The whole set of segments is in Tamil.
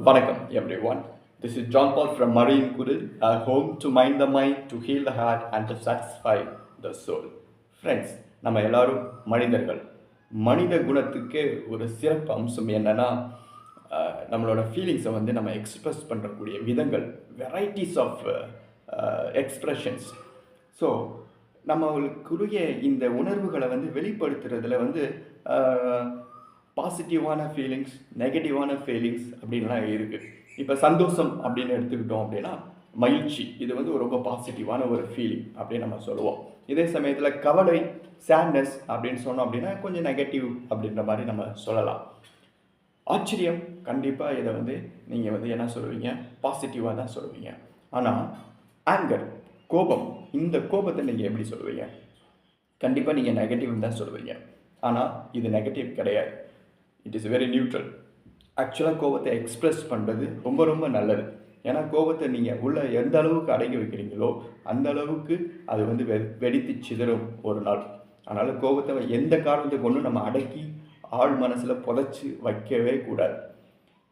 வணக்கம் everyone this is John Paul from marine a home to mind the mind to heal the heart and to satisfy the soul friends நம்ம எல்லாரும் மனிதர்கள். மனித குணத்துக்கு ஒரு சிறப்பு அம்சம் என்னென்னா நம்மளோட ஃபீலிங்ஸை வந்து நம்ம எக்ஸ்ப்ரெஸ் பண்ணுறக்கூடிய விதங்கள் வெரைட்டிஸ் ஆஃப் எக்ஸ்ப்ரெஷன்ஸ் ஸோ நம்மளுக்குரிய இந்த உணர்வுகளை வந்து வெளிப்படுத்துறதுல வந்து பாசிட்டிவான ஃபீலிங்ஸ் நெகட்டிவான ஃபீலிங்ஸ் அப்படின்லாம் இருக்குது இப்போ சந்தோஷம் அப்படின்னு எடுத்துக்கிட்டோம் அப்படின்னா மகிழ்ச்சி. இது வந்து ரொம்ப பாசிட்டிவான ஒரு ஃபீலிங் அப்படின்னு நம்ம சொல்லுவோம். இதே சமயத்தில் கவலை சேட்னஸ் அப்படின்னு சொன்னோம் அப்படின்னா கொஞ்சம் நெகட்டிவ் அப்படின்ற மாதிரி நம்ம சொல்லலாம். ஆச்சரியம் கண்டிப்பாக இதை வந்து நீங்கள் வந்து என்ன சொல்லுவீங்க? பாசிட்டிவாக தான் சொல்லுவீங்க. ஆனால் ஆங்கர் கோபம் இந்த கோபத்தை நீங்கள் எப்படி சொல்லுவீங்க? கண்டிப்பாக நீங்கள் நெகட்டிவ்னு தான் சொல்லுவீங்க. ஆனால் இது நெகட்டிவ் கிடையாது. இட் இஸ் வெரி நியூட்ரல் ஆக்சுவலாக கோபத்தை எக்ஸ்ப்ரெஸ் பண்ணுறது ரொம்ப ரொம்ப நல்லது. ஏன்னா கோபத்தை நீங்கள் உள்ள எந்த அளவுக்கு அடக்கி வைக்கிறீங்களோ அந்த அளவுக்கு அது வந்து வெ வெடித்து சிதறும் ஒரு நாள். அதனால் கோபத்தை எந்த காரணத்தை கொண்டு நம்ம அடக்கி ஆள் மனசில் புதைச்சி வைக்கவே கூடாது.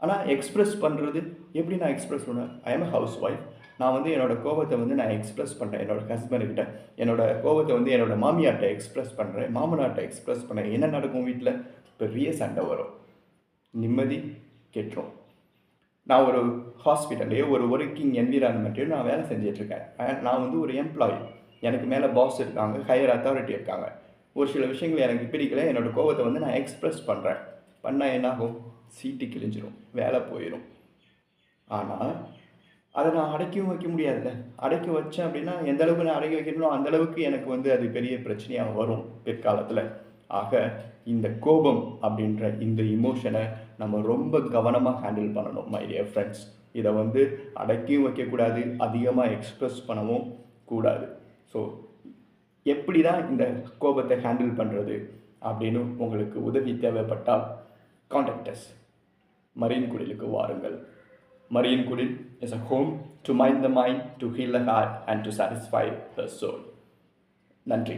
ஆனால் எக்ஸ்ப்ரெஸ் பண்ணுறது எப்படி நான் எக்ஸ்ப்ரெஸ் பண்ணுவேன்? ஐ எம் ஹவுஸ் ஒய்ஃப் நான் வந்து என்னோடய கோபத்தை வந்து நான் எக்ஸ்ப்ரெஸ் பண்ணுறேன் என்னோடய ஹஸ்பண்ட்கிட்ட என்னோடய கோபத்தை வந்து என்னோடய மாமியார்கிட்ட எக்ஸ்ப்ரெஸ் பண்ணுறேன் மாமனார்கிட்ட எக்ஸ்ப்ரெஸ் பண்ணுறேன் என்ன நடக்கும் வீட்டில் பெரிய சண்டை வரும். நிம்மதி கெட்டுரும். நான் ஒரு ஹாஸ்பிட்டல்லையோ ஒரு ஒர்க்கிங் என்விரான்மெண்ட்லையோ நான் வேலை செஞ்சிட்ருக்கேன் நான் வந்து ஒரு எம்ப்ளாயி எனக்கு மேலே பாஸ் இருக்காங்க. ஹையர் அத்தாரிட்டி இருக்காங்க. ஒரு சில விஷயங்கள் எனக்கு பிடிக்கல. என்னோடய கோபத்தை வந்து நான் எக்ஸ்ப்ரெஸ் பண்ணுறேன் பண்ணால் என்னாகும்? சீட்டு கிழிஞ்சிரும். வேலை போயிடும் ஆனால் அதை நான் அடக்கியும் வைக்க முடியாதுல்ல. அடக்கி வச்சேன் அப்படின்னா எந்த அளவுக்கு நான் அடக்கி வைக்கணும் அந்த அளவுக்கு எனக்கு வந்து அது பெரிய பிரச்சனையாக வரும் பிற்காலத்தில். ஆக இந்த கோபம் அப்படின்ற இந்த இமோஷனை நம்ம ரொம்ப கவனமாக ஹேண்டில் பண்ணணும் மை டியர் ஃப்ரெண்ட்ஸ் இதை வந்து அடக்கியும் வைக்கக்கூடாது அதிகமாக எக்ஸ்ப்ரெஸ் பண்ணவும் கூடாது. ஸோ எப்படி தான் இந்த கோபத்தை ஹேண்டில் பண்ணுறது அப்படின்னு உங்களுக்கு உதவி தேவைப்பட்டால் கான்டாக்டர்ஸ் மரீன் குடிலுக்கு வாருங்கள். Marine Kudil is a home to mind the mind to heal the heart and to satisfy the soul நன்றி